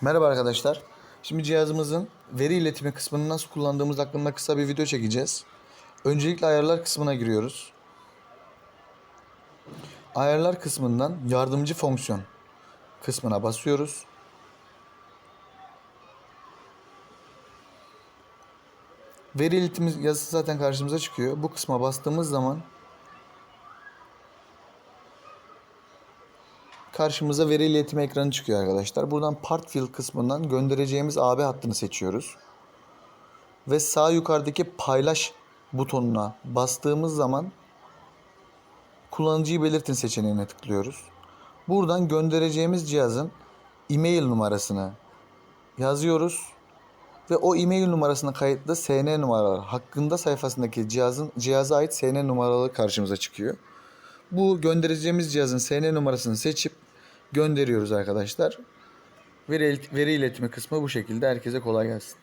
Merhaba arkadaşlar. Şimdi cihazımızın veri iletimi kısmını nasıl kullandığımız hakkında kısa bir video çekeceğiz. Öncelikle ayarlar kısmına giriyoruz. Ayarlar kısmından yardımcı fonksiyon kısmına basıyoruz. Veri iletimi yazısı zaten karşımıza çıkıyor. Bu kısma bastığımız zaman karşımıza veri iletimi ekranı çıkıyor arkadaşlar. Buradan part field kısmından göndereceğimiz AB hattını seçiyoruz. Ve sağ yukarıdaki paylaş butonuna bastığımız zaman kullanıcıyı belirtin seçeneğine tıklıyoruz. Buradan göndereceğimiz cihazın e-mail numarasını yazıyoruz ve o e-mail numarasına kayıtlı SN numaraları hakkında sayfasındaki cihazın cihaza ait SN numaraları karşımıza çıkıyor. Bu göndereceğimiz cihazın SN numarasını seçip gönderiyoruz arkadaşlar. Veri, veri iletimi kısmı bu şekilde. Herkese kolay gelsin.